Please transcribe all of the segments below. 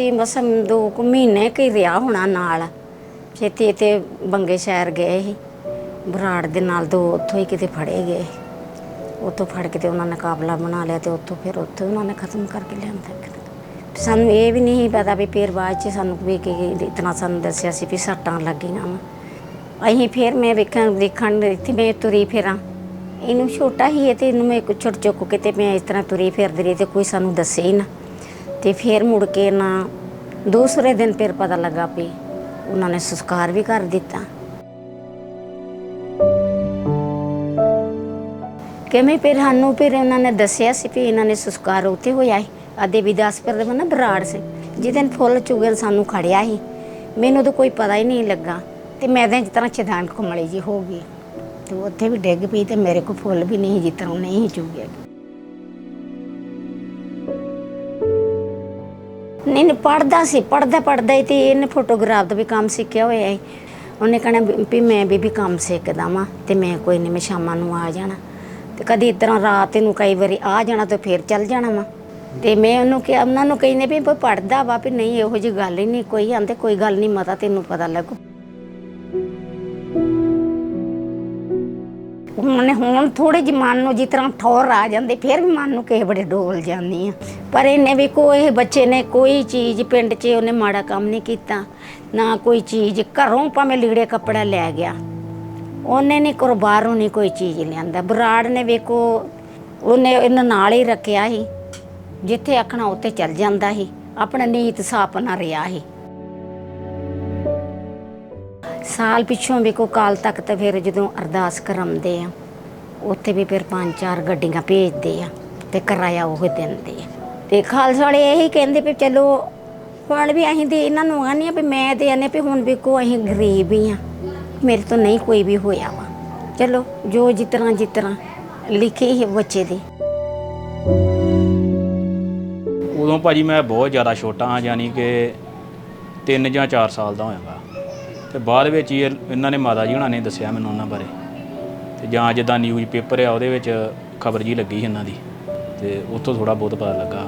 ਇਹ ਬਸ ਦੋ ਕੁ ਮਹੀਨੇ ਕੀ ਰਿਹਾ ਹੋਣਾ ਨਾਲ। ਛੇਤੀ ਤੇ ਬੰਗੇ ਸ਼ਹਿਰ ਗਏ ਸੀ। ਬਰਾੜ ਦੇ ਨਾਲ ਦੋ ਉੱਥੋਂ ਹੀ ਕਿਤੇ ਫੜੇ ਗਏ ਉੱਥੋਂ ਫੜ ਕੇ ਤੇ ਉਹਨਾਂ ਨੇ ਕਾਬਲਾ ਬਣਾ ਲਿਆ ਤੇ ਉੱਥੋਂ ਫਿਰ ਉੱਥੇ ਉਹਨਾਂ ਨੇ ਖਤਮ ਕਰਕੇ ਲਿਆਂਦਾ ਕਿਤੇ। ਸਾਨੂੰ ਇਹ ਵੀ ਨਹੀਂ ਪਤਾ ਵੀ ਫਿਰ ਬਾਅਦ ਚ ਸਾਨੂੰ ਵੀ ਕਿ ਇਤਨਾ ਸਾਨੂੰ ਦੱਸਿਆ ਸੀ ਵੀ ਸੱਟਾਂ ਲੱਗੀਆਂ ਵਾ। ਅਸੀਂ ਫਿਰ ਮੈਂ ਵੇਖਣ ਦੇਖਣ ਇੱਥੇ ਮੈਂ ਤੁਰੀ ਫਿਰਾਂ। ਇਹਨੂੰ ਛੋਟਾ ਹੀ ਹੈ ਤੇ ਇਹਨੂੰ ਮੈਂ ਛੁੱਟ ਚੁੱਕ ਕੇ ਤੇ ਮੈਂ ਇਸ ਤਰ੍ਹਾਂ ਤੁਰੀ ਫਿਰਦੀ ਰਹੀ ਤੇ ਕੋਈ ਸਾਨੂੰ ਦੱਸੇ ਹੀ ਨਾ। ਤੇ ਫਿਰ ਮੁੜ ਕੇ ਨਾ ਦੂਸਰੇ ਦਿਨ ਫਿਰ ਪਤਾ ਲੱਗਾ ਵੀ ਉਹਨਾਂ ਨੇ ਸੰਸਕਾਰ ਵੀ ਕਰ ਦਿੱਤਾ। ਕਿਵੇਂ ਫਿਰ ਸਾਨੂੰ ਫਿਰ ਉਹਨਾਂ ਨੇ ਦੱਸਿਆ ਸੀ ਵੀ ਇਹਨਾਂ ਨੇ ਸੰਸਕਾਰ ਉੱਥੇ ਹੋਇਆ ਹੈ ਆਦੇ ਵਿਦਾਸਪੁਰ ਦੇ ਨਾ ਬਰਾੜ ਸੀ, ਜਿਹਦੇ ਫੁੱਲ ਚੁਗਲ ਸਾਨੂੰ ਖੜਿਆ ਸੀ। ਮੈਨੂੰ ਤਾਂ ਕੋਈ ਪਤਾ ਹੀ ਨਹੀਂ ਲੱਗਾ ਤੇ ਮੈਂ ਤਾਂ ਜਿਸ ਤਰ੍ਹਾਂ ਚਦਾਨ ਕੁਮਲੀ ਜੀ ਹੋ ਗਈ। ਤੇ ਉੱਥੇ ਵੀ ਡਿੱਗ ਪਈ ਤੇ ਮੇਰੇ ਕੋਲ ਫੁੱਲ ਵੀ ਨਹੀਂ ਜਿਸ ਤਰ੍ਹਾਂ ਨਹੀਂ ਚੁਗਿਆ। ਨਹੀਂ ਨਹੀਂ ਪੜਦਾ ਸੀ ਪੜਦਾ ਪੜਦਾ ਹੀ ਤੇ ਇਹਨੇ ਫੋਟੋਗ੍ਰਾਫ ਦਾ ਵੀ ਕੰਮ ਸਿੱਖਿਆ ਹੋਇਆ ਹੈ ਉਹਨੇ ਕਹਿਣਾ ਵੀ ਮੈਂ ਵੀ ਵੀ ਕੰਮ ਸਿੱਖਦਾ ਵਾਂ ਤੇ ਮੈਂ ਕੋਈ ਨਹੀਂ ਮੈਂ ਸ਼ਾਮਾਂ ਨੂੰ ਆ ਜਾਣਾ। ਤੇ ਕਦੀ ਇਸ ਤਰ੍ਹਾਂ ਰਾਤ ਨੂੰ ਕਈ ਵਾਰੀ ਆ ਜਾਣਾ ਤੇ ਫਿਰ ਚੱਲ ਜਾਣਾ ਵਾ। ਤੇ ਮੈਂ ਉਹਨੂੰ ਕਿਹਾ, ਉਹਨਾਂ ਨੂੰ ਕਹਿੰਦੇ ਵੀ ਕੋਈ ਪੜਦਾ ਵਾ ਵੀ ਨਹੀਂ, ਇਹੋ ਜਿਹੀ ਗੱਲ ਹੀ ਨਹੀਂ, ਕੋਈ ਆਂਦੇ, ਕੋਈ ਗੱਲ ਨਹੀਂ ਮਤਾ ਤੈਨੂੰ ਪਤਾ ਲੱਗੂ। ਹੁਣ ਹੁਣ ਥੋੜੇ ਜਿਹੇ ਮਨ ਨੂੰ ਜਿਸ ਤਰ੍ਹਾਂ ਠੌਰ ਆ ਜਾਂਦੇ, ਫਿਰ ਵੀ ਮਨ ਨੂੰ ਕਿਸੇ ਬੜੇ ਡੋਲ ਜਾਂਦੀ ਆ। ਪਰ ਇਹਨੇ ਵੀ ਕੋਈ ਬੱਚੇ ਨੇ ਕੋਈ ਚੀਜ਼ ਪਿੰਡ 'ਚ ਉਹਨੇ ਮਾੜਾ ਕੰਮ ਨਹੀਂ ਕੀਤਾ, ਨਾ ਕੋਈ ਚੀਜ਼ ਘਰੋਂ ਭਾਵੇਂ ਲੀੜੇ ਕੱਪੜਾ ਲੈ ਗਿਆ। ਉਹਨੇ ਨਹੀਂ ਕਰੋ ਬਾਹਰੋਂ ਨਹੀਂ ਕੋਈ ਚੀਜ਼ ਲਿਆਂਦਾ। ਬਰਾੜ ਨੇ ਵੇਖੋ, ਉਹਨੇ ਇਹਨਾਂ ਨਾਲ ਹੀ ਰੱਖਿਆ ਸੀ, ਜਿੱਥੇ ਆਖਣਾ ਉੱਥੇ ਚੱਲ ਜਾਂਦਾ ਸੀ, ਆਪਣਾ ਨੀਤ ਸਾਪ ਨਾ ਰਿਹਾ ਸੀ। ਸਾਲ ਪਿੱਛੋਂ ਵੀ ਕੋ ਕਾਲ ਤੱਕ ਤੇ ਫਿਰ ਜਦੋਂ ਅਰਦਾਸ ਕਰਾਉਂਦੇ ਆ, ਉੱਥੇ ਵੀ ਫਿਰ ਪੰਜ ਚਾਰ ਗੱਡੀਆਂ ਭੇਜਦੇ ਆ ਤੇ ਕਿਰਾਇਆ ਉਹ ਦਿੰਦੇ ਆ। ਤੇ ਖਾਲਸਾ ਵਾਲੇ ਇਹੀ ਕਹਿੰਦੇ ਵੀ ਚਲੋ, ਹੁਣ ਵੀ ਅਸੀਂ ਤੇ ਇਹਨਾਂ ਨੂੰ ਆਨੇ ਆ ਵੀ ਮੈਂ ਤੇ ਆਨੇ ਵੀ ਹੁਣ ਵੀ ਕੋ ਅਸੀਂ ਗਰੀਬ ਹੀ ਆ, ਮੇਰੇ ਤੋਂ ਨਹੀਂ ਕੋਈ ਵੀ ਹੋਇਆ ਵਾ। ਚਲੋ, ਜੋ ਜਿਸ ਤਰ੍ਹਾਂ ਜਿਸ ਤਰ੍ਹਾਂ ਲਿਖੀ ਹੈ ਬੱਚੇ ਦੀ। ਉਦੋਂ ਭਾਜੀ ਮੈਂ ਬਹੁਤ ਜ਼ਿਆਦਾ ਛੋਟਾ ਹਾਂ ਯਾਨੀ ਕਿ 3 ਜਾਂ 4 ਸਾਲ ਦਾ ਹੋਇਆਗਾ। ਤੇ ਬਾਅਦ ਵਿੱਚ ਹੀ ਇਹ- ਇਹਨਾਂ ਨੇ ਮਾਤਾ ਜੀ ਹੁਣਾਂ ਨੇ ਦੱਸਿਆ ਮੈਨੂੰ ਉਹਨਾਂ ਬਾਰੇ। ਤੇ ਜਾਂ ਜਿੱਦਾਂ ਨਿਊਜ਼ ਪੇਪਰ ਆ, ਉਹਦੇ ਵਿੱਚ ਖਬਰ ਜੀ ਲੱਗੀ ਸੀ ਇਹਨਾਂ ਦੀ। ਤੇ ਉੱਥੋਂ ਥੋੜਾ ਬਹੁਤ ਪਤਾ ਲੱਗਾ।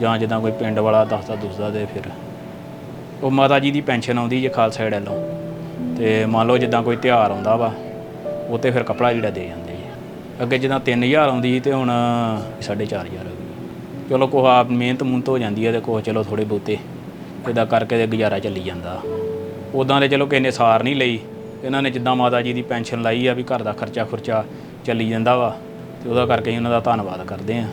ਜਾਂ ਜਿੱਦਾਂ ਕੋਈ ਪਿੰਡ ਵਾਲਾ ਦੱਸਦਾ, ਦੁਸਦਾ ਤੇ ਫਿਰ। ਉਹ ਮਾਤਾ ਜੀ ਦੀ ਪੈਨਸ਼ਨ ਆਉਂਦੀ ਜੇ ਖਾਲਸਾ ਏਡ ਵੱਲੋਂ। ਤੇ ਮੰਨ ਲਓ ਜਿੱਦਾਂ ਕੋਈ ਤਿਉਹਾਰ ਆਉਂਦਾ ਵਾ ਉਹ ਤੇ ਫਿਰ ਕਪੜਾ ਜਿਹੜਾ ਦੇ ਜਾਂਦੇ ਜੀ ਅੱਗੇ ਜਿੱਦਾਂ 3000 ਆਉਂਦੀ ਸੀ ਤੇ ਹੁਣ 4500 ਹੋ ਗਈ। ਚਲੋ ਕੋਹ ਆਪ ਮਿਹਨਤ ਮੁੰਤ ਹੋ ਜਾਂਦੀ ਹੈ ਤੇ ਕੋਹ ਚਲੋ ਥੋੜੇ ਬਹੁਤੇ। ਇਦਾਂ ਕਰਕੇ ਤੇ ਗੁਜ਼ਾਰਾ ਚੱਲੀ ਜਾਂਦਾ। ਉਦਾਂ ਦੇ ਚਲੋ ਕਿਸੇ ਨੇ ਸਾਰ ਨਹੀਂ ਲਈ। ਇਹਨਾਂ ਨੇ ਜਿੱਦਾਂ ਮਾਤਾ ਜੀ ਦੀ ਪੈਨਸ਼ਨ ਲਾਈ ਆ ਵੀ ਘਰ ਦਾ ਖਰਚਾ ਖੁਰਚਾ ਚੱਲੀ ਜਾਂਦਾ ਵਾ, ਤੇ ਉਹਦਾ ਕਰਕੇ ਅਸੀਂ ਉਹਨਾਂ ਦਾ ਧੰਨਵਾਦ ਕਰਦੇ ਹਾਂ।